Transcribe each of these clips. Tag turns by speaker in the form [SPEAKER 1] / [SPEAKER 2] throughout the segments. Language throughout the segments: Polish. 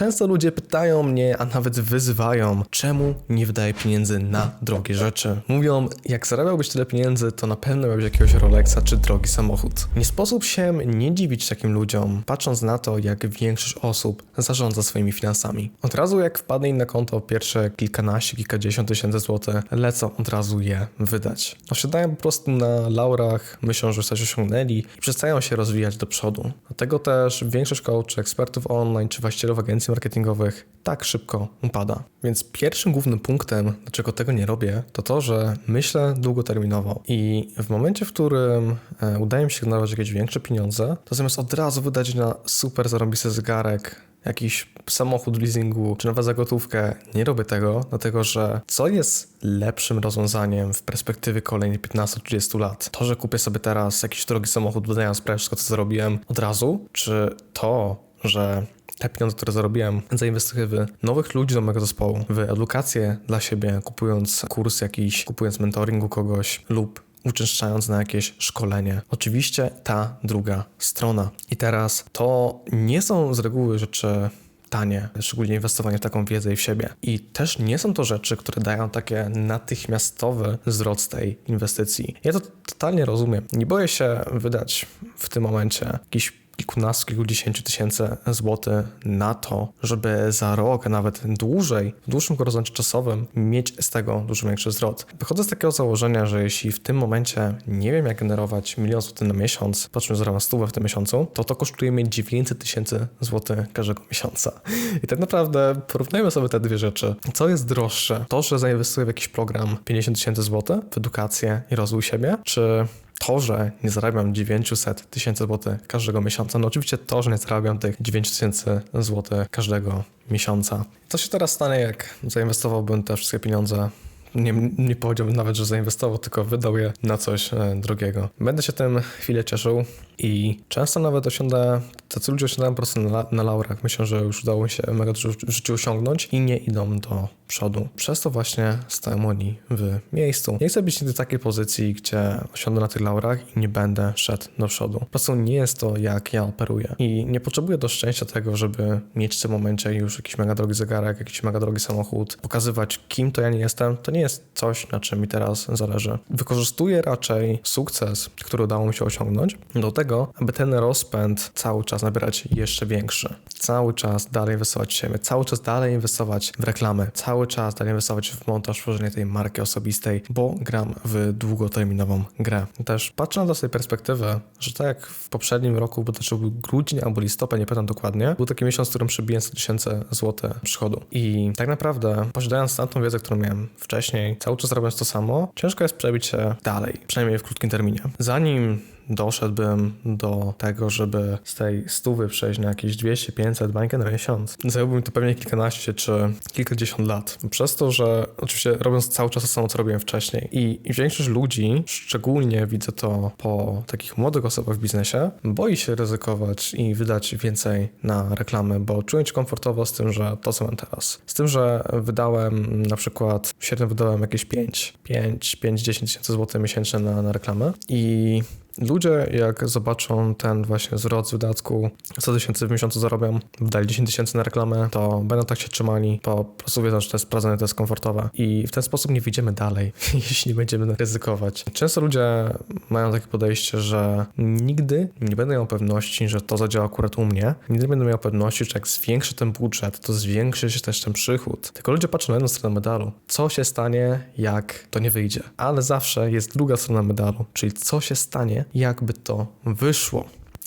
[SPEAKER 1] często ludzie pytają mnie, a nawet wyzywają, czemu nie wydaję pieniędzy na drogie rzeczy. Mówią, jak zarabiałbyś tyle pieniędzy, to na pewno miałbyś jakiegoś Rolexa czy drogi samochód. Nie sposób się nie dziwić takim ludziom, patrząc na to, jak większość osób zarządza swoimi finansami. Od razu jak wpadnie im na konto pierwsze kilkanaście, kilkadziesiąt tysięcy złotych, lecą od razu je wydać. Osiadają po prostu na laurach, myślą, że coś osiągnęli i przestają się rozwijać do przodu. Dlatego też większość coachów, ekspertów online czy właścicielów agencji marketingowych tak szybko upada. Więc pierwszym głównym punktem, dlaczego tego nie robię, to to, że myślę długoterminowo i w momencie, w którym e, udaje mi się generować jakieś większe pieniądze, to zamiast od razu wydać na super zarobisty zegarek, jakiś samochód leasingu czy nowa zagotówkę, nie robię tego, dlatego że co jest lepszym rozwiązaniem w perspektywie kolejnych 15-30 lat? To, że kupię sobie teraz jakiś drogi samochód, wydając prawie wszystko, co zarobiłem od razu, czy to, że te pieniądze, które zarobiłem, zainwestuję w nowych ludzi do mojego zespołu, w edukację dla siebie, kupując kurs jakiś, kupując mentoring u kogoś lub uczęszczając na jakieś szkolenie. Oczywiście ta druga strona. I teraz to nie są z reguły rzeczy tanie, szczególnie inwestowanie w taką wiedzę i w siebie. I też nie są to rzeczy, które dają takie natychmiastowy wzrost tej inwestycji. Ja to totalnie rozumiem. Nie boję się wydać w tym momencie jakiś kilkunastu, kilkudziesięciu tysięcy złotych na to, żeby za rok, a nawet dłużej, w dłuższym horyzoncie czasowym mieć z tego dużo większy zwrot. Wychodzę z takiego założenia, że jeśli w tym momencie nie wiem jak generować milion złotych na miesiąc, patrząc że zarabiam stówę w tym miesiącu, to to kosztuje mnie 900 tysięcy złotych każdego miesiąca. I tak naprawdę porównajmy sobie te dwie rzeczy. Co jest droższe? To, że zainwestuję w jakiś program 50 tysięcy złotych w edukację i rozwój siebie, czy to, że nie zarabiam 900 tysięcy złotych każdego miesiąca, no oczywiście to, że nie zarabiam tych 9 tysięcy złotych każdego miesiąca. Co się teraz stanie, jak zainwestowałbym te wszystkie pieniądze nie, nie powiedziałbym nawet, że zainwestował, tylko wydał je na coś e, drogiego. Będę się tym chwilę cieszył i często nawet osiądę, tacy ludzie osiągają po prostu na, na laurach. Myślą, że już udało mi się mega dużo w życiu osiągnąć i nie idą do przodu. Przez to właśnie stają oni w miejscu. Nie chcę być nigdy w takiej pozycji, gdzie osiądę na tych laurach i nie będę szedł do przodu. Po prostu nie jest to, jak ja operuję. I nie potrzebuję do szczęścia tego, żeby mieć w tym momencie już jakiś mega drogi zegarek, jakiś mega drogi samochód, pokazywać, kim to ja nie jestem. To nie jest coś, na czym mi teraz zależy. Wykorzystuję raczej sukces, który udało mi się osiągnąć, do tego, aby ten rozpęd cały czas nabierać jeszcze większy. Cały czas dalej inwestować w siebie, cały czas dalej inwestować w reklamy, cały czas dalej inwestować w montaż, tworzenie tej marki osobistej, bo gram w długoterminową grę. Też patrzę na to z tej perspektywy, że tak jak w poprzednim roku, bo to był grudzień albo listopad, nie pamiętam dokładnie, był taki miesiąc, w którym przybiłem 100 tysięcy złotych przychodu. I tak naprawdę, posiadając tamtą wiedzę, którą miałem wcześniej, cały czas robiąc to samo, ciężko jest przebić się dalej, przynajmniej w krótkim terminie. Zanim doszedłbym do tego, żeby z tej stówy przejść na jakieś 200, 500 bańkę na miesiąc. Zajęłoby mi to pewnie kilkanaście czy kilkadziesiąt lat. Przez to, że oczywiście robiąc cały czas to samo, co robiłem wcześniej. I większość ludzi, szczególnie widzę to po takich młodych osobach w biznesie, boi się ryzykować i wydać więcej na reklamy, bo czuję się komfortowo z tym, że to co mam teraz. Z tym, że wydałem na przykład, średnio wydałem jakieś 5, 5, 5, 10 tysięcy złotych miesięcznie na, na reklamę i Ludzie, jak zobaczą ten właśnie wzrost wydatku, 100 tysięcy w miesiącu zarobią, wydali 10 tysięcy na reklamę, to będą tak się trzymali, po prostu wiedzą, że to jest sprawdzone, to jest komfortowe. I w ten sposób nie wyjdziemy dalej, jeśli nie będziemy ryzykować. Często ludzie mają takie podejście, że nigdy nie będę miał pewności, że to zadziała akurat u mnie. Nigdy nie będę miał pewności, że jak zwiększy ten budżet, to zwiększy się też ten przychód. Tylko ludzie patrzą na jedną stronę medalu. Co się stanie, jak to nie wyjdzie? Ale zawsze jest druga strona medalu, czyli co się stanie, jakby to wyszło.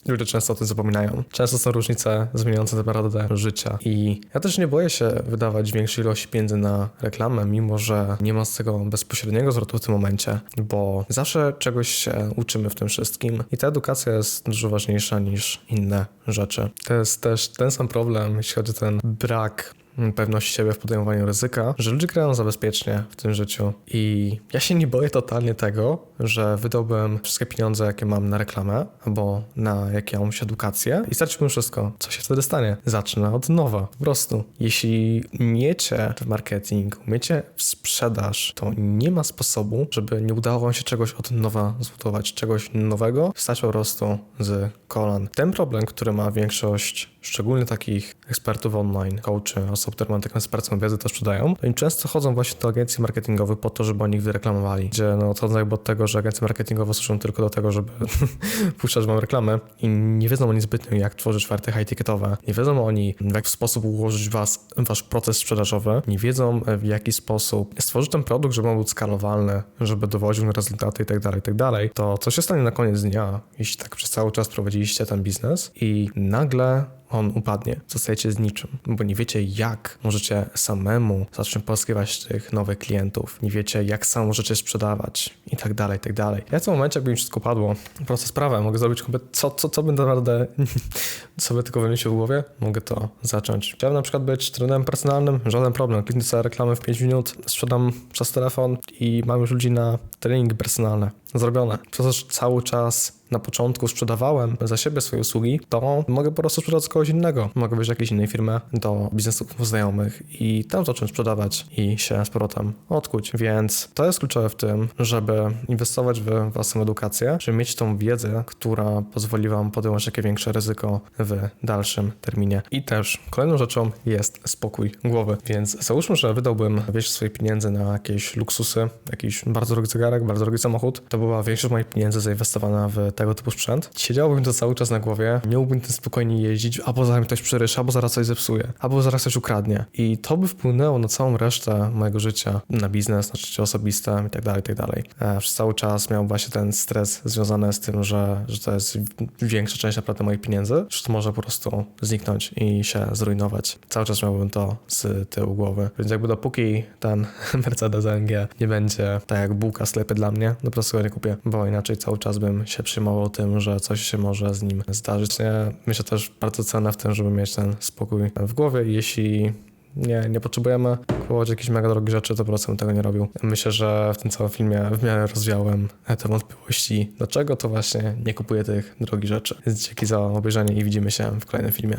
[SPEAKER 1] Ludzie często o tym zapominają. Często są różnice zmieniające naprawdę życia. I ja też nie boję się wydawać większej ilości pieniędzy na reklamę, mimo że nie ma z tego bezpośredniego zwrotu w tym momencie, bo zawsze czegoś się uczymy w tym wszystkim i ta edukacja jest dużo ważniejsza niż inne rzeczy. To jest też ten sam problem, jeśli chodzi o ten brak pewności siebie w podejmowaniu ryzyka, że ludzie grają za bezpiecznie w tym życiu. I ja się nie boję totalnie tego, że wydałbym wszystkie pieniądze, jakie mam na reklamę albo na jakąś edukację i straciłbym wszystko. Co się wtedy stanie? Zacznę od nowa. Po prostu. Jeśli umiecie w marketing, umiecie w sprzedaż, to nie ma sposobu, żeby nie udało wam się czegoś od nowa zbudować, czegoś nowego, wstać po prostu z kolan. Ten problem, który ma większość szczególnie takich ekspertów online, coachy, osób, które mają taką ekspercką wiedzę, to sprzedają, to oni często chodzą właśnie do agencji marketingowych po to, żeby oni ich wyreklamowali. Gdzie no odchodzą jakby od tego, że agencje marketingowe służą tylko do tego, żeby puszczać wam reklamę i nie wiedzą oni zbytnio, jak tworzyć oferty high-ticketowe. Nie wiedzą oni, w jaki sposób ułożyć was, wasz proces sprzedażowy. Nie wiedzą, w jaki sposób stworzyć ten produkt, żeby on był skalowalny, żeby dowodził na rezultaty i tak dalej, i tak dalej. To co się stanie na koniec dnia, jeśli tak przez cały czas prowadziliście ten biznes i nagle on upadnie, zostajecie z niczym, bo nie wiecie jak możecie samemu zacząć pozyskiwać tych nowych klientów, nie wiecie jak sam możecie sprzedawać i tak dalej, tak dalej. Ja w tym momencie, jakby mi wszystko padło, prosta sprawa, mogę zrobić co, co, co bym naprawdę sobie tylko wymyślił w głowie, mogę to zacząć. Chciałem na przykład być trenerem personalnym, żaden problem, kliknę sobie reklamę w 5 minut, sprzedam przez telefon i mam już ludzi na treningi personalne zrobione. Przez cały czas na początku sprzedawałem za siebie swoje usługi, to mogę po prostu sprzedać kogoś innego. Mogę do jakiejś innej firmy, do biznesów znajomych i tam zacząć sprzedawać i się z powrotem odkuć. Więc to jest kluczowe w tym, żeby inwestować w własną edukację, żeby mieć tą wiedzę, która pozwoli wam podjąć jakie większe ryzyko w dalszym terminie. I też kolejną rzeczą jest spokój głowy. Więc załóżmy, że wydałbym większość swoich pieniędzy na jakieś luksusy, jakiś bardzo drogi zegarek, bardzo drogi samochód, to była większość moich pieniędzy zainwestowana w tego typu sprzęt. Siedziałbym to cały czas na głowie, nie mógłbym tym spokojnie jeździć, albo zaraz mi ktoś przeryszy, albo zaraz coś zepsuje, albo zaraz coś ukradnie. I to by wpłynęło na całą resztę mojego życia, na biznes, na życie osobiste i tak dalej, tak dalej. E, Przez cały czas miałem właśnie ten stres związany z tym, że, że to jest większa część naprawdę moich pieniędzy, że to może po prostu zniknąć i się zrujnować. Cały czas miałbym to z tyłu głowy. Więc jakby dopóki ten Mercedes AMG nie będzie tak jak bułka sklepy dla mnie, no po prostu go nie kupię, bo inaczej cały czas bym się przejmował tym, że coś się może z nim zdarzyć. Myślę też bardzo cenę w tym, żeby mieć ten spokój w głowie jeśli nie, nie potrzebujemy kupować jakichś mega drogich rzeczy, to po prostu tego nie robił. Myślę, że w tym całym filmie w miarę rozwiałem te wątpliwości, dlaczego to właśnie nie kupuję tych drogich rzeczy. Dzięki za obejrzenie i widzimy się w kolejnym filmie.